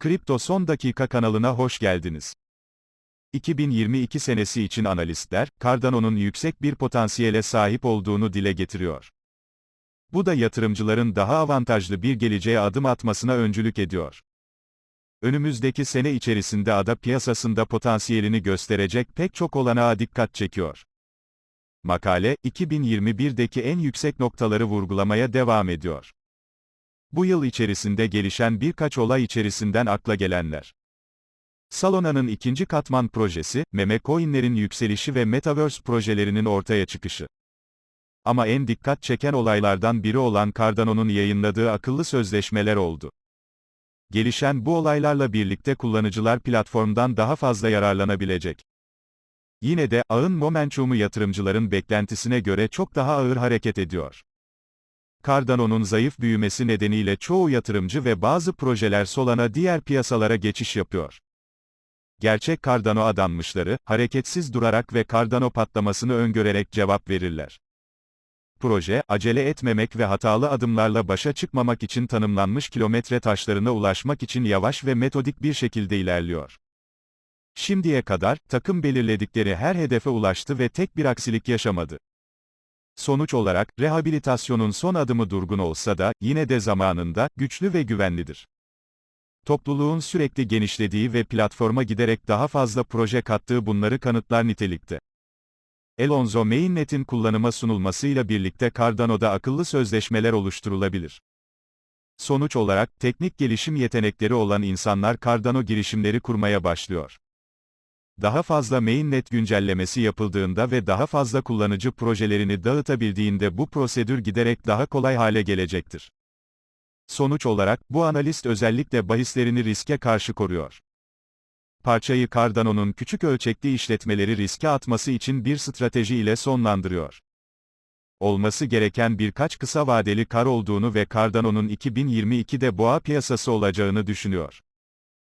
Kripto Son Dakika kanalına hoş geldiniz. 2022 senesi için analistler, Cardano'nun yüksek bir potansiyele sahip olduğunu dile getiriyor. Bu da yatırımcıların daha avantajlı bir geleceğe adım atmasına öncülük ediyor. Önümüzdeki sene içerisinde ada piyasasında potansiyelini gösterecek pek çok olanağa dikkat çekiyor. Makale, 2021'deki en yüksek noktaları vurgulamaya devam ediyor. Bu yıl içerisinde gelişen birkaç olay içerisinden akla gelenler. Salona'nın ikinci katman projesi, meme coinlerin yükselişi ve Metaverse projelerinin ortaya çıkışı. Ama en dikkat çeken olaylardan biri olan Cardano'nun yayınladığı akıllı sözleşmeler oldu. Gelişen bu olaylarla birlikte kullanıcılar platformdan daha fazla yararlanabilecek. Yine de, ağın momentumu yatırımcıların beklentisine göre çok daha ağır hareket ediyor. Cardano'nun zayıf büyümesi nedeniyle çoğu yatırımcı ve bazı projeler Solana diğer piyasalara geçiş yapıyor. Gerçek Cardano adanmışları, hareketsiz durarak ve Cardano patlamasını öngörerek cevap verirler. Proje, acele etmemek ve hatalı adımlarla başa çıkmamak için tanımlanmış kilometre taşlarına ulaşmak için yavaş ve metodik bir şekilde ilerliyor. Şimdiye kadar, takım belirledikleri her hedefe ulaştı ve tek bir aksilik yaşamadı. Sonuç olarak, rehabilitasyonun son adımı durgun olsa da, yine de zamanında, güçlü ve güvenlidir. Topluluğun sürekli genişlediği ve platforma giderek daha fazla proje kattığı bunları kanıtlar nitelikte. Elonzo Mainnet'in kullanıma sunulmasıyla birlikte Cardano'da akıllı sözleşmeler oluşturulabilir. Sonuç olarak, teknik gelişim yetenekleri olan insanlar Cardano girişimleri kurmaya başlıyor. Daha fazla mainnet güncellemesi yapıldığında ve daha fazla kullanıcı projelerini dağıtabildiğinde bu prosedür giderek daha kolay hale gelecektir. Sonuç olarak, bu analist özellikle bahislerini riske karşı koruyor. Parçayı Cardano'nun küçük ölçekli işletmeleri riske atması için bir strateji ile sonlandırıyor. Olması gereken birkaç kısa vadeli kar olduğunu ve Cardano'nun 2022'de boğa piyasası olacağını düşünüyor.